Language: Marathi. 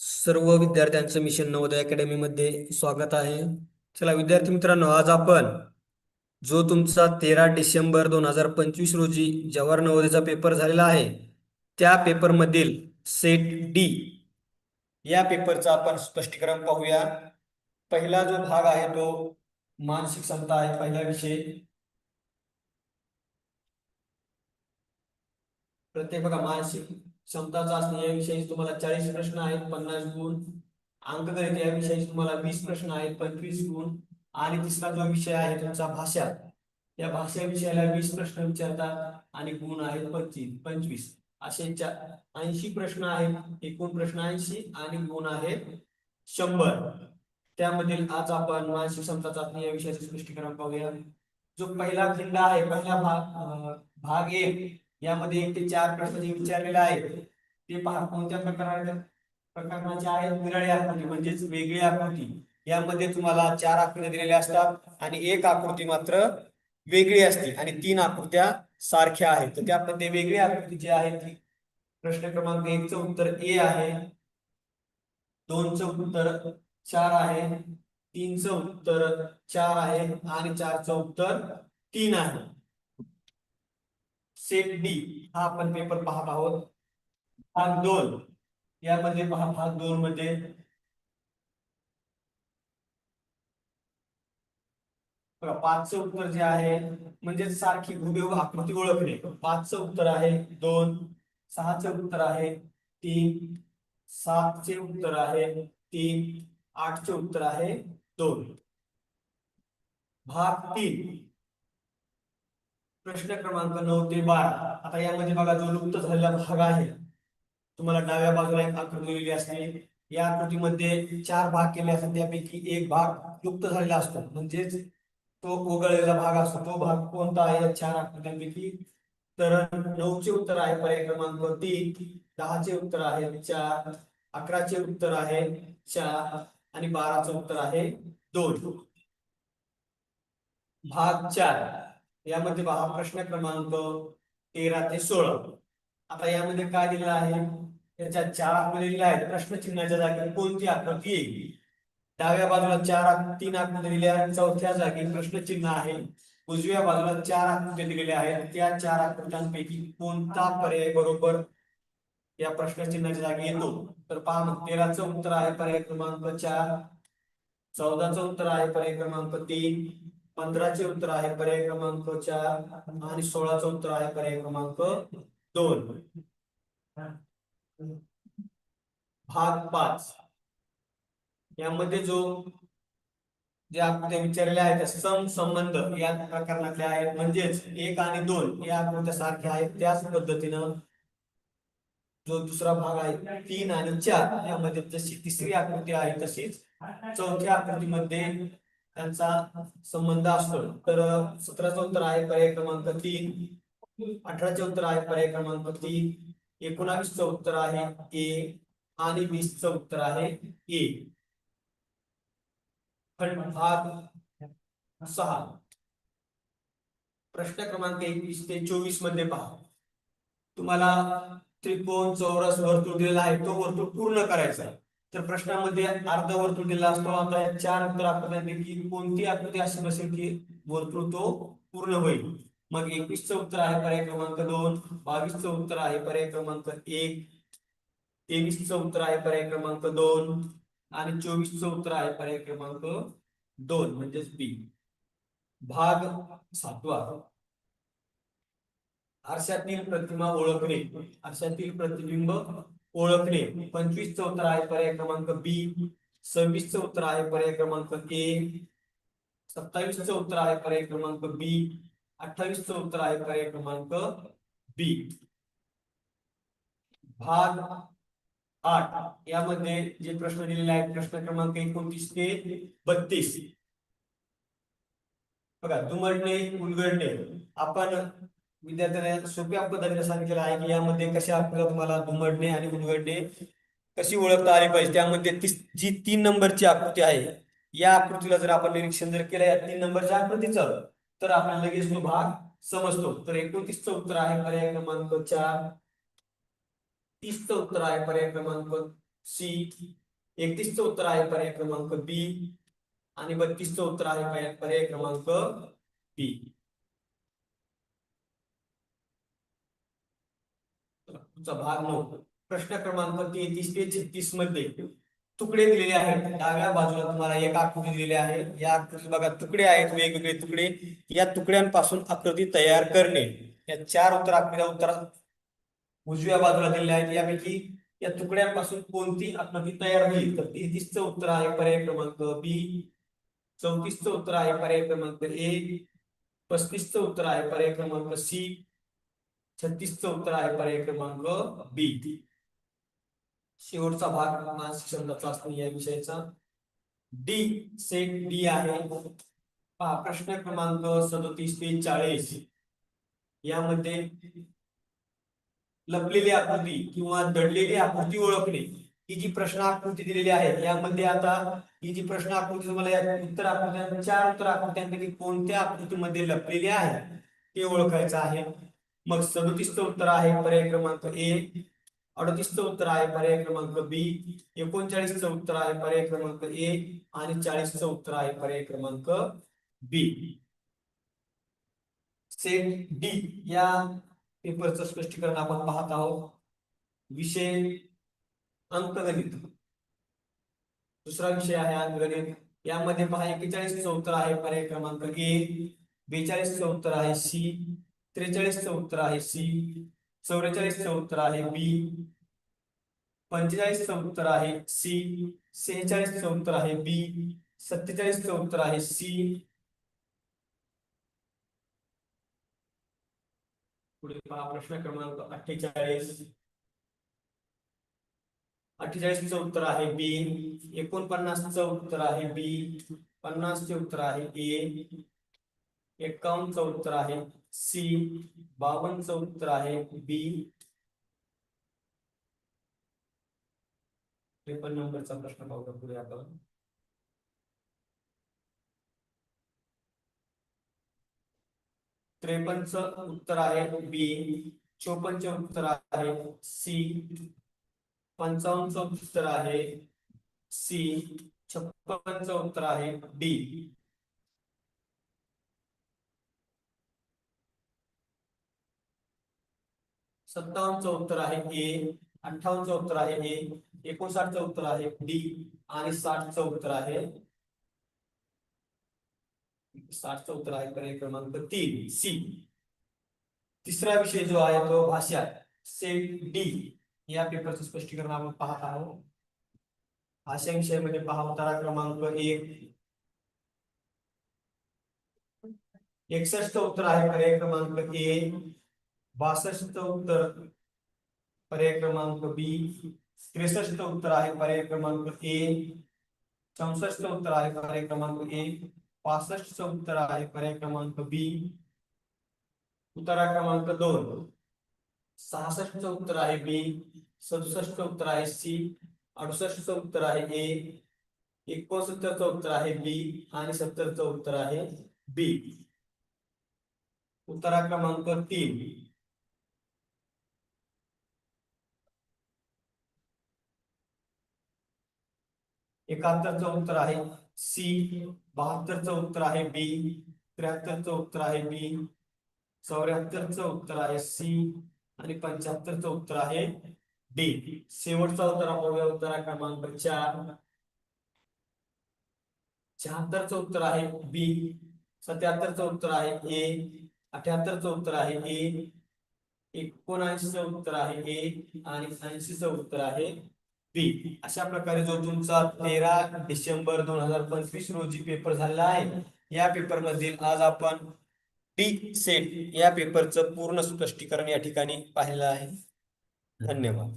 सर्व विद्यार्थ्यांचं मिशन नवोदय अकॅडमीमध्ये स्वागत आहे. चला विद्यार्थी मित्रांनो आज आपण जो तुमचा तेरा डिसेंबर दोन हजार पंचवीस रोजी जवाहर नवोदयचा पेपर झालेला आहे त्या पेपरमधील सेट डी या पेपरचा आपण स्पष्टीकरण पाहूया. पहिला जो भाग आहे तो मानसिक क्षमता आहे पहिला विषय. प्रत्येक बघा मानसिक क्षमता चाचणी याविषयी तुम्हाला चाळीस प्रश्न आहेत पन्नास गुण. अंकगणित या विषयी तुम्हाला वीस प्रश्न आहेत पंचवीस गुण. आणि तिसरा जो विषय आहे तुमचा भाषा. या भाषा विषयाला वीस प्रश्न विचारतात आणि गुण आहेत पंचवीस पंचवीस. असे ऐंशी प्रश्न आहेत एकूण प्रश्न ऐंशी आणि गुण आहेत शंभर. त्यामधील आज आपण मानसिक क्षमता चाचणी या विषयाचे स्पष्टीकरण पाहूया. जो पहिला खंड आहे पहिला भाग भाग एक. यामध्ये एक ते चार प्रश्न जे विचारलेले आहेत ते पहा कोणत्या प्रकाराच्या प्रकरणाचे आहेत? विरळी आकृती म्हणजेच वेगळी आकृती. यामध्ये तुम्हाला चार आकृत्या दिलेल्या असतात आणि एक आकृती मात्र वेगळी असते आणि तीन आकृत्या सारख्या आहेत. तर त्यामध्ये वेगळी आकृती जी आहे ती प्रश्न क्रमांक एकचं उत्तर ए आहे दोनचं उत्तर चार आहे तीनचं उत्तर चार आहे आणि चारचं उत्तर तीन आहे. सेट डी हा आपण पेपर पाहत आहोत. भाग दोन. यामध्ये पहा भाग दोन मध्ये बघा पाचचं उत्तर जे आहे म्हणजे सारखी हुबेहूब आकृती ओळखणे. पाचचं उत्तर आहे दोन सहाचं उत्तर आहे तीन सातचे उत्तर आहे तीन आठचे उत्तर आहे दोन. भाग तीन. प्रश्न क्रमांक नऊ ते बारा. आता यामध्ये बघा जो लुप्त झालेला भाग आहे तुम्हाला डाव्या बाजूला एक आकृती दिलेली असते. या आकृतीमध्ये चार भाग केले असतात. त्यापैकी एक भाग लुप्त झालेला असतो. म्हणजेच तो उगळलेला भाग असतो. तो भाग कोणता आहे? या चार आकृत्यांपैकी. तर नऊचे उत्तर आहे पर्याय क्रमांक तीन. दहाचे उत्तर आहे चार. अकराचे उत्तर आहे चार. आणि बाराचं उत्तर आहे दोन. भाग चार. यामध्ये पहा प्रश्न क्रमांक तेरा ते सोळा. आता यामध्ये काय दिलेलं आहे? त्याच्या चार आकृती दिलेल्या आहेत. प्रश्नचिन्हाच्या जागी कोणती आकृती येईल? डाव्या बाजूला चार तीन आकृती दिलेल्या आहेत. चौथ्या जागी प्रश्नचिन्ह आहे. उजव्या बाजूला चार आकृत्या दिलेल्या आहेत. त्या चार आकृत्यांपैकी कोणता पर्याय बरोबर या प्रश्नचिन्हाच्या जागी येतो? तर पहा मग तेराचं उत्तर आहे पर्याय क्रमांक चार. चौदाचं उत्तर आहे पर्याय क्रमांक तीन. पंधराचे उत्तर आहे पर्याय क्रमांक चार आणि सोळाचं उत्तर आहे पर्याय क्रमांक दोन. भाग पाच. यामध्ये जो जे आकृत्या विचारलेल्या आहेत त्या सम संबंध या प्रकरणातल्या आहेत. म्हणजेच एक आणि दोन या आकृत्या सारख्या आहेत. त्याच पद्धतीनं जो दुसरा भाग आहे तीन आणि चार यामध्ये जशी तिसरी आकृती आहे तशीच चौथ्या आकृतीमध्ये त्यांचा संबंध असतो. तर सतराचं उत्तर आहे पर्याय क्रमांक तीन. अठराचे उत्तर आहे पर्याय क्रमांक तीन. एकोणावीसचं उत्तर आहे ए आणि वीसचं उत्तर आहे ए. भाग सहा. प्रश्न क्रमांक एकवीस ते चोवीसमध्ये पहा. तुम्हाला त्रिकोण चौरस वर्तुळ दिलेला आहे तो वर्तुळ पूर्ण करायचा आहे. तर प्रश्नामध्ये अर्ध वर्तुळ दिला असतो. आता या चार उत्तर आकृत्यांपैकी कोणती आकृती अशी नसेल की वर्तुळ तो पूर्ण होईल? मग एकवीसचं उत्तर आहे पर्याय क्रमांक दोन. बावीसचं उत्तर आहे पर्याय क्रमांक एक. तेवीसचं उत्तर आहे पर्याय क्रमांक दोन. आणि चोवीसचं उत्तर आहे पर्याय क्रमांक दोन म्हणजेच बी. भाग सातवा. आरशातील प्रतिमा ओळखणे. आरशातील प्रतिबिंब ओळखणे. पंचवीसचं उत्तर आहे पर्याय क्रमांक बी सव्वीसचं उत्तर आहे पर्याय क्रमांक ए सत्तावीसचं उत्तर आहे पर्याय क्रमांक बी अठ्ठावीसचं उत्तर आहे पर्याय क्रमांक बी भाग आठ. यामध्ये जे प्रश्न दिलेले आहेत प्रश्न क्रमांक एकोणतीस ते बत्तीस. बघा दुमडणे उलगडणे. आपण विद्यार्थ्यांना सोप्या पद्धतीने सांगितलेलं आहे की यामध्ये कशा आपल्याला तुम्हाला दुमडणे आणि उलगडणे कशी ओळखता आली पाहिजे? त्यामध्ये ती जी तीन नंबरची आकृती आहे या आकृतीला जर आपण निरीक्षण जर केलं या तीन नंबरच्या आकृतीचं तर आपल्याला लगेच तो भाग समजतो. तर एकोणतीसचं उत्तर आहे पर्याय क्रमांक चार. तीसचं उत्तर आहे पर्याय क्रमांक सी. एकतीसचं उत्तर आहे पर्याय क्रमांक बी. आणि बत्तीसचं उत्तर आहे पर्याय क्रमांक बी. तुमचा भाग नऊ प्रश्न क्रमांक तेहतीस ते छत्तीसमध्ये तुकडे दिलेले आहेत. डाव्या बाजूला तुम्हाला एक आकृती दिलेली आहे. या आकृती बघा तुकडे आहेत वेगवेगळे तुकडे. या तुकड्यांपासून आकृती तयार करणे. या चार उत्तर आकृत्या उत्तर उजव्या बाजूला दिलेल्या आहेत. यापैकी या तुकड्यांपासून कोणती आकृती तयार होईल तर तेहतीसचं उत्तर आहे पर्याय क्रमांक बी. चौतीसचं उत्तर आहे पर्याय क्रमांक ए. पस्तीसचं उत्तर आहे पर्याय क्रमांक सी. छत्तीसचं उत्तर आहे पर्याय क्रमांक बी शेवटचा भाग मानसिक क्षमता चाचणी या विषयाचा. डी सेट डी आहे. पहा प्रश्न क्रमांक सदोतीस ते चाळीस. यामध्ये लपलेली आकृती किंवा दडलेली आकृती ओळखणे ही जी प्रश्न आकृती दिलेली आहे यामध्ये आता ही जी प्रश्न आकृती तुम्हाला या उत्तर आकृत्या चार उत्तर आकृत्यांपैकी कोणत्या आकृतीमध्ये लपलेली आहे ते ओळखायचं आहे. मग सदतीसचं उत्तर आहे पर्याय क्रमांक ए. अडतीसचं उत्तर आहे पर्याय क्रमांक बी. एकोणचाळीसचं उत्तर आहे पर्याय क्रमांक ए आणि चाळीसचं उत्तर आहे पर्याय क्रमांक बी. सेट डी या पेपरचं स्पष्टीकरण आपण पाहत आहोत. विषय अंकगणित. दुसरा विषय आहे अंकगणित. यामध्ये पहा एकेचाळीसचं उत्तर आहे पर्याय क्रमांक ए. बेचाळीसचं उत्तर आहे सी. त्रेचाळीसचं उत्तर आहे सी, चौवेचाळीसचं उत्तर आहे बी, पंचेचाळीसचं उत्तर आहे सी, सेहेचाळीसचं उत्तर आहे बी, सत्तेचाळीसचं उत्तर आहे सी. पुढे पहा, प्रश्न क्रमांक अठ्ठेचाळीस. अठ्ठेचाळीसचं उत्तर आहे बी, एकोणपन्नासचं उत्तर आहे बी, पन्नासचे उत्तर आहे ए, एकावन्नचं उत्तर आहे सी बावन्नचं उत्तर आहे. बी त्रेपन्न नंबरचा प्रश्न पाहूया पुढे आपण. त्रेपन्नचं उत्तर आहे बी चोपन्नचे उत्तर आहे सी पंचावन्नचं उत्तर आहे सी छप्पनचं उत्तर आहे डी सत्तावन्नचं उत्तर आहे ए, अठ्ठावन्नचं उत्तर आहे ए, एकोणसाठचं उत्तर आहे डी आणि साठचं उत्तर आहे साठचं उत्तर आहे पर्याय क्रमांक तीन, सी. तिसरा विषय जो आहे तो भाषा सेट डी. या पेपरचं स्पष्टीकरण आपण पाहत आहोत. भाषा विषयामध्ये पहा उतारा क्रमांक एक. एकसष्ट उत्तर आहे पर्याय क्रमांक ए. बासष्ट उत्तर पर्याय क्रमांक बी. त्रेसष्ट उत्तर आहे पर्याय क्रमांक ए. चौसष्ट उत्तर आहे पर्याय क्रमांक ए. पासष्ट उत्तर आहे पर्याय क्रमांक बी. उत्तरा क्रमांक दोन. सहासष्ट उत्तर आहे बी. सदुसष्ट उत्तर आहे सी. अडुसष्ट उत्तर आहे ए. एकोणसत्तरचं उत्तर आहे बी. आणि सत्तरचं उत्तर आहे बी. उत्तरा क्रमांक तीन. एकाहत्तरचं उत्तर आहे सी बहात्तरचं उत्तर आहे बी त्र्याहत्तरचं उत्तर आहे बी चौऱ्याहत्तरचं उत्तर आहे सी आणि पंच्याहत्तरचं उत्तर आहे डी शेवटचा उत्तर आपण उत्तरा क्रमांक चार शहात्तरचं उत्तर आहे बी सत्याहत्तरचं उत्तर आहे ए अठ्याहत्तरचं उत्तर आहे ए एकोणऐंशीचं उत्तर आहे ए आणि ऐंशीचं उत्तर आहे बी अशा प्रकारे जो तुमचा तेरा डिसेंबर दोन हजार पंचवीस रोजी पेपर झालेला आहे या पेपर मधील आज आपण डी सेट या पेपरचं पूर्ण स्पष्टीकरण या ठिकाणी पाहिलं आहे. धन्यवाद.